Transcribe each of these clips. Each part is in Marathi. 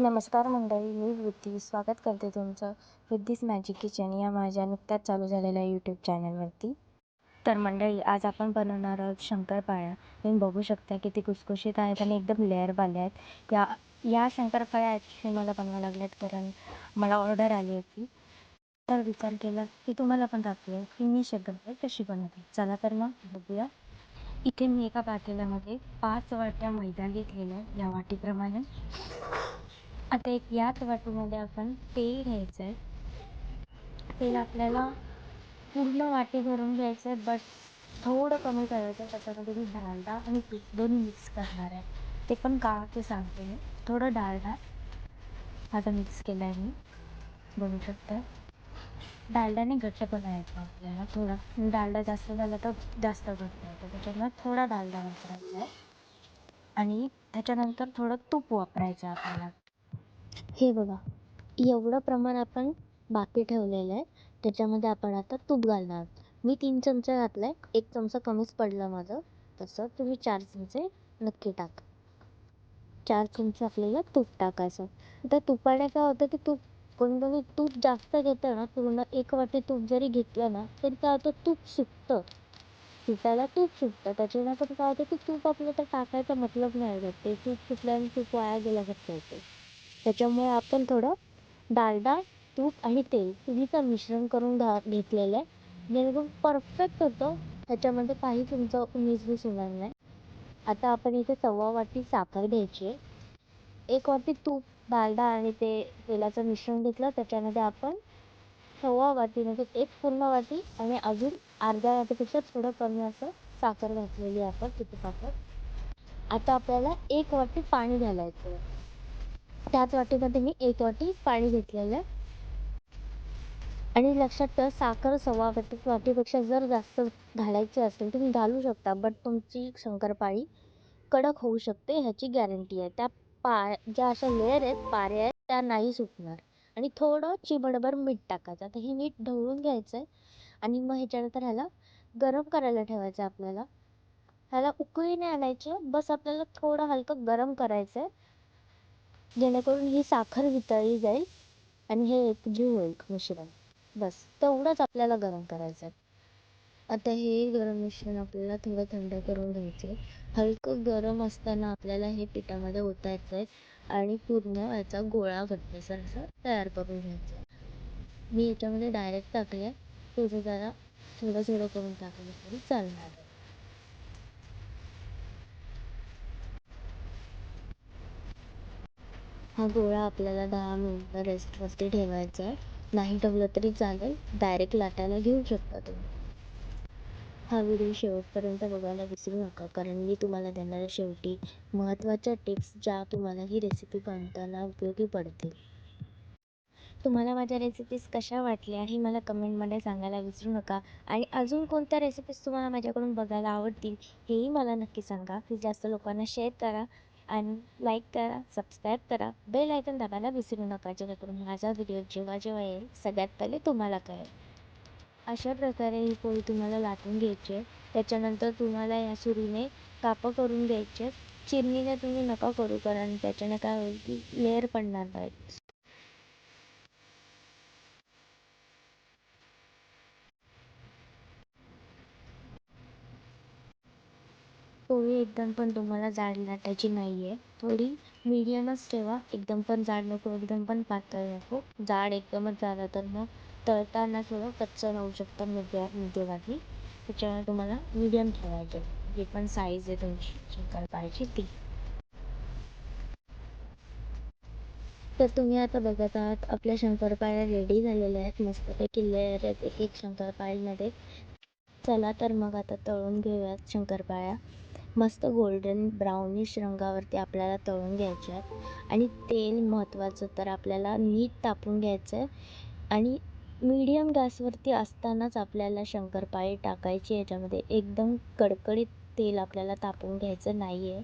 नमस्कार मंडळी मी वृत्ती. स्वागत करते तुमचं वृत्तीस मॅजिक किचन या माझ्या नुकत्याच चालू झालेल्या यूट्यूब चॅनलवरती तर मंडळी आज आपण बनवणार आहोत शंकरपाळ्या. तुम्ही बघू शकता किती खुसखुशीत आहेत आणि एकदम लेअरवाल्या आहेत. या या शंकरपाळ्या ॲक्च्युली मला बनवायला लागल्यात कारण मला ऑर्डर आली होती. तर विचार केला की तुम्हाला पण दाखवूया की मी शंकरपाळी कशी बनवते? चला तर मग बघूया. इथे मी एका पातेल्यामध्ये पाच वाट्या मैदा घेतलेला या वाटीप्रमाणे. आता एक याच वाटीमध्ये आपण तेल घ्यायचं आहे तेल आपल्याला पूर्ण वाटी भरून घ्यायचं आहे बट थोडं कमी करायचं आहे त्याच्यामध्ये मी डालडा आणि पीठ दोन्ही मिक्स करणार आहे. ते पण का ते सांगते. मी थोडं डालडा. आता मिक्स केलं आहे मी. बघू शकता डालड्याने घट्ट बनायचं आपल्याला. थोडा डालडा जास्त झाला तर जास्त घट्ट होतं. त्याच्यामुळे थोडा डालडा वापरायचा आहे. आणि त्याच्यानंतर थोडं तूप वापरायचं आहे आपल्याला. हे बघा एवढं प्रमाण आपण बाकी ठेवलेलं आहे त्याच्यामध्ये आपण आता तूप घालणार. मी तीन चमचे घातलं आहे एक चमचा कमीच पडला माझं तसं तुम्ही चार चमचे नक्की टाक. चार चमचे आपल्याला तूप टाकायचं. तर तुपाने काय होतं की तूप कोणी कोणी तूप जास्त घेतं ना पूर्ण एक वाटी तूप जरी घेतलं ना तरी काय होतं तूप सुटतं. तुपाला तूप सुटतं. त्याच्यानंतर काय होतं की तूप आपलं तर टाकायचा मतलब नाही राहत. ते तूप सुटल्याने तूप वाया गेल्यासारखं होतं. त्याच्यामुळे आपण थोडं डालडा तूप आणि तेल तिन्हीचं मिश्रण करून घा घेतलेलं आहे. जेणेकरून परफेक्ट होतं. त्याच्यामध्ये काही तुमचं उन्नीस बीस होणार नाही. आता आपण इथे सव्वा वाटी साखर घ्यायची आहे. एक वाटी तूप डालडा आणि ते तेलाचं मिश्रण घेतलं. त्याच्यामध्ये आपण सव्वा वाटी म्हणजे एक पूर्ण वाटी आणि अजून अर्ध्या वाटीपेक्षा थोडं कमी असं साखर घातलेली आहे आपण तिथे साखर. आता आपल्याला एक वाटी पाणी घालायचं आहे. त्याच वाटीमध्ये मी एक वाटी पाणी घेतलेलं आहे. आणि लक्षात ठेवा साखर सव्वा वाटी वाटीपेक्षा जर जास्त घालायची असेल तुम्ही घालू शकता बट तुमची शंकरपाळी कडक होऊ शकते ह्याची गॅरंटी आहे. त्या पा ज्या अशा लेअर आहेत पाऱ्या आहेत त्या नाही सुटणार आणि थोडं चिमडभर मीठ टाकायचं. आता हे मीठ ढवळून घ्यायचं आहे. आणि मग ह्याच्यानंतर ह्याला गरम करायला ठेवायचं आपल्याला. ह्याला उकळी नाही आणायची बस आपल्याला थोडं हलकं गरम करायचं आहे. जेणेकरून ही साखर वितळली जाईल आणि हे एकजीव होईल मिश्रण. बस. तेवढंच आपल्याला गरम करायचं आहे आता हे गरम मिश्रण आपल्याला थोडं थंड करून घ्यायचं आहे हलकं गरम असताना आपल्याला हे पिठामध्ये ओतायचं आहे आणि पूर्ण याचा गोळा घट्टसर असं तयार करून घ्यायचं आहे मी याच्यामध्ये डायरेक्ट टाकले आहे तुझं जरा थोडं थोडं करून टाकलं तरी चालणार आहे हा गोळा आपल्याला दहा मिनटं रेस्टवरती ठेवायचा आहे. नाही ठेवलं तरी चालेल. डायरेक्ट लाटायला घेऊ शकता तुम्ही. हा व्हिडिओ शेवटपर्यंत बघायला विसरू नका कारण मी तुम्हाला देणाऱ्या शेवटी महत्त्वाच्या टिप्स ज्या तुम्हाला ही रेसिपी बनताना उपयोगी पडतील. तुम्हाला माझ्या रेसिपीज कशा वाटल्या हे मला कमेंटमध्ये सांगायला विसरू नका. आणि अजून कोणत्या रेसिपीज तुम्हाला माझ्याकडून बघायला आवडतील हेही मला नक्की सांगा. की जास्त लोकांना शेअर करा. आणि लाईक करा सबस्क्राईब करा. बेल आयकन दाबायला विसरू नका जेणेकरून माझा व्हिडिओ जेव्हा जेव्हा येईल सगळ्यात पहिले तुम्हाला कळेल. अशा प्रकारे ही पोळी तुम्हाला लाटून घ्यायची आहे. त्याच्यानंतर तुम्हाला या सुरीने कापं करून घ्यायचे चिरणीने तुम्ही नका करू कारण त्याच्याने काय होईल की लेअर पडणार नाहीत. पोळी एकदम पण तुम्हाला जाड लाटायची नाही आहे थोडी मीडियमच ठेवा. एकदम पण जाड नको एकदम पण पातळ नको. जाड एकदमच झालं तर मग तळताना थोडं कच्चं राहू शकतं मध्य मध्यभागी त्याच्यामुळे तुम्हाला मीडियम ठेवायचे. जे पण साईज आहे तुमची शंकरपाळीची ती. तर तुम्ही आता बघत आहात आपल्या शंकरपाळ्या रेडी झालेल्या आहेत. मस्तपैकी लेअर आहेत. एक एक शंकरपाळीमध्ये चला तर मग आता तळून घेऊयात शंकरपाळ्या मस्त गोल्डन ब्राउनिश रंगावरती आपल्याला तळून घ्यायचे आहेत. आणि तेल महत्त्वाचं तर आपल्याला नीट तापून घ्यायचं आहे. आणि मीडियम गॅसवरती असतानाच आपल्याला शंकरपाळी टाकायची याच्यामध्ये एकदम कडकडीत तेल आपल्याला तापून घ्यायचं नाही आहे.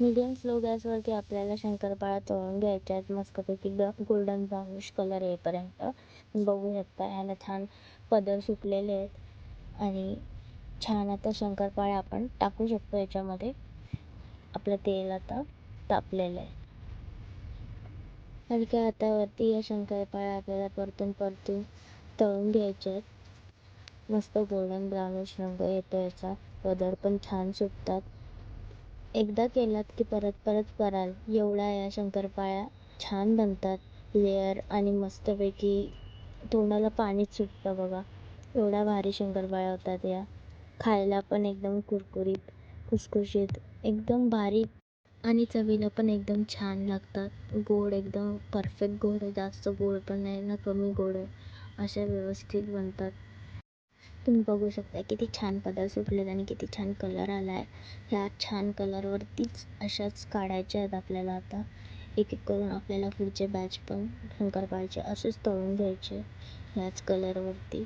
मीडियम स्लो गॅसवरती आपल्याला शंकरपाळ्या तळून घ्यायच्या आहेत. मस्तपैकी ग गोल्डन ब्राउनिश कलर येईपर्यंत. बघू शकता ह्याला छान पदर सुटलेले आहेत. आणि छान आता शंकरपाळ्या आपण टाकू शकतो याच्यामध्ये. आपलं तेल आता तापलेलं आहे. हलक्या काय या शंकरपाळ्या आपल्याला परतून परतून तळून घ्यायच्या आहेत. मस्त गोल्डन ब्राउनिश रंग येतो याचा. पदर पण छान सुटतात. एकदा केलात की परत परत कराल. एवढ्या या शंकरपाळ्या छान बनतात. लेअर आणि मस्तपैकी तोंडाला पाणीच सुटतं बघा. एवढ्या भारी शंकरपाळ्या होतात या. खायला पण एकदम कुरकुरीत खुसखुशीत एकदम बारीक आणि चवीला पण एकदम छान लागतात. गोड एकदम परफेक्ट गोड आहे. जास्त गोड पण नाही ना कमी गोड आहे. अशा व्यवस्थित बनतात. तुम्ही बघू शकता किती छान पदार्थ सुटलेत आणि किती छान कलर आला आहे ह्या छान कलरवरतीच अशाच काढायच्या आहेत आपल्याला आता. एक एक करून आपल्याला पुढचे बॅच पण शंकरपाळ्याचे असेच तळून घ्यायचे ह्याच कलरवरती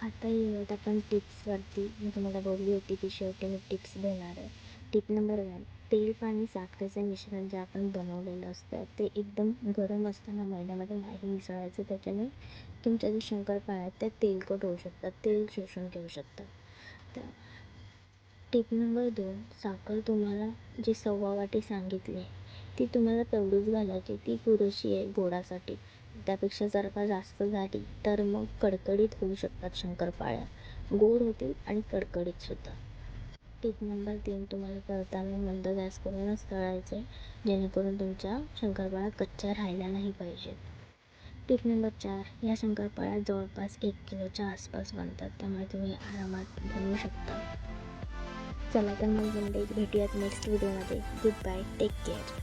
आता येऊयात आपण टिप्सवरती मी तुम्हाला बोलली होती की शेवटी मी टिप्स देणार आहे. टिप नंबर वन तेल पाणी साखरेचं मिश्रण जे आपण बनवलेलं असतं ते एकदम गरम असताना मैद्यामध्ये नाही मिसळायचं. त्याच्याने तुमच्या जे शंकरपाळ्या आहेत त्या तेलकट होऊ शकतात तेल शोषून घेऊ शकतात. तर टिप नंबर दोन साखर तुम्हाला जी सव्वा वाटी सांगितली ती तुम्हाला तेवढीच घालायची ती पुरेशी आहे गोडासाठी. त्यापेक्षा जर का जास्त झाली तर मग कडकडीत होऊ शकतात शंकरपाळ्या. गोड होतील आणि कडकडीत सुद्धा. टिप नंबर तीन तुम्हाला तळताना मंद गॅस करूनच तळायचे आहे जेणेकरून तुमच्या शंकरपाळ्या कच्च्या राहायला नाही पाहिजेत. टिप नंबर चार या शंकरपाळ्या जवळपास एक किलोच्या आसपास बनतात त्यामुळे तुम्ही आरामात बनवू शकता. चला तर मग मंडळी भेटूयात नेक्स्ट व्हिडिओमध्ये गुड बाय टेक केअर